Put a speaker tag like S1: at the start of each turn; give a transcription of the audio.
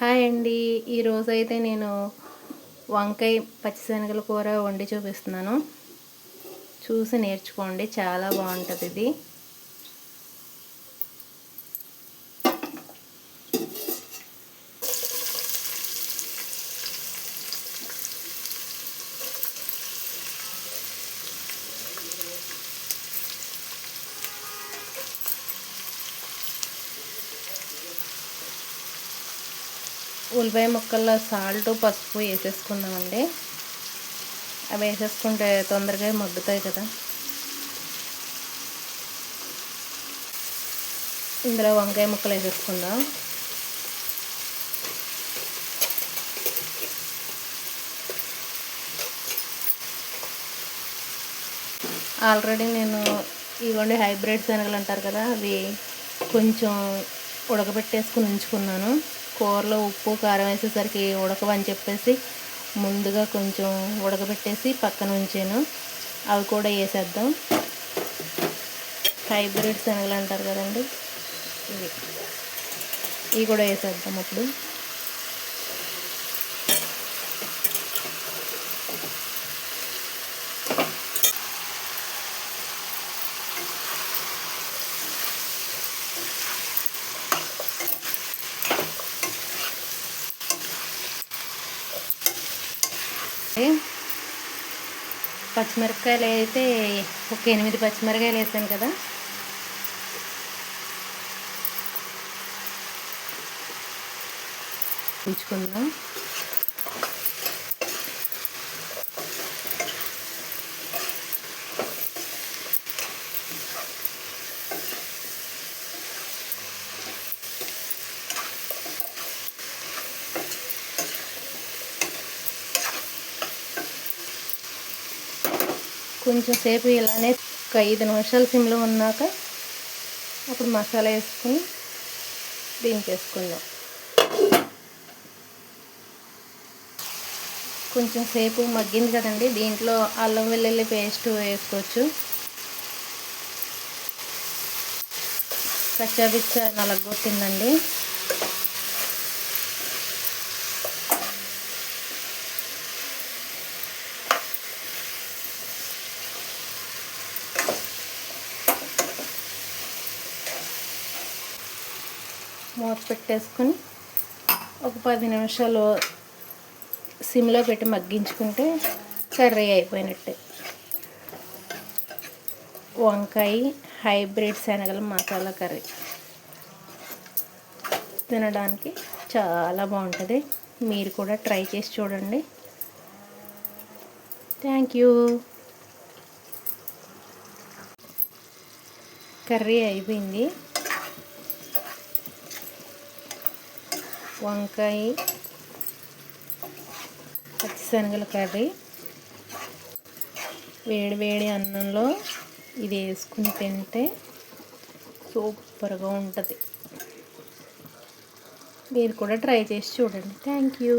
S1: Hi అండి. ఈరోజు అయితే నేను వంకాయ పచ్చిశనగల కూర వండి చూపిస్తున్నాను. చూసి నేర్చుకోండి. చాలా బాగుంటుంది ఇది. ఉల్లిపాయ ముక్కల్లో సాల్ట్ పసుపు వేసేసుకుందామండి. అవి వేసేసుకుంటే తొందరగా మగ్గుతాయి కదా. ఇందులో వంకాయ ముక్కలు వేసేసుకుందాం. ఆల్రెడీ నేను ఇవ్వండి హైబ్రిడ్ శనగలు అంటారు కదా అవి కొంచెం ఉడకబెట్టేసుకుని ఉంచుకున్నాను. కూరలో ఉప్పు కారం వేసేసరికి ఉడకవని చెప్పేసి ముందుగా కొంచెం ఉడకబెట్టేసి పక్కన ఉంచాను. అవి కూడా వేసేద్దాం. హైబ్రిడ్ శనగలు అంటారు కదండి? ఇవి. ఇవి కూడా వేసేద్దాం అప్పుడు. పచ్చిమిరపకాయలు అయితే ఒక ఎనిమిది పచ్చిమిరకాయలు వేసాను కదా. ఉంచుకుందాం కొంచెం సేపు ఇలానే ఒక ఐదు నిమిషాలు సిమ్లో ఉన్నాక అప్పుడు మసాలా వేసుకుని దించేసుకుందాం కొంచెం సేపు మగ్గింది కదండి దీంట్లో అల్లం వెల్లుల్లి పేస్ట్ వేసుకోవచ్చు. కచ్చాబిచ్చ నలగొట్టిందండి. మూత పెట్టేసుకొని ఒక పది నిమిషాలు సిమ్లో పెట్టి మగ్గించుకుంటే కర్రీ అయిపోయినట్టే. వంకాయ హైబ్రిడ్ శనగల మసాలా కర్రీ. తినడానికి చాలా బాగుంటుంది. మీరు కూడా ట్రై చేసి చూడండి. Thank you. కర్రీ అయిపోయింది. వంకాయ పచ్చిశనగల కర్రీ వేడి వేడి అన్నంలో ఇది వేసుకుని తింటే సూపర్గా ఉంటుంది. మీరు కూడా ట్రై చేసి చూడండి. Thank you.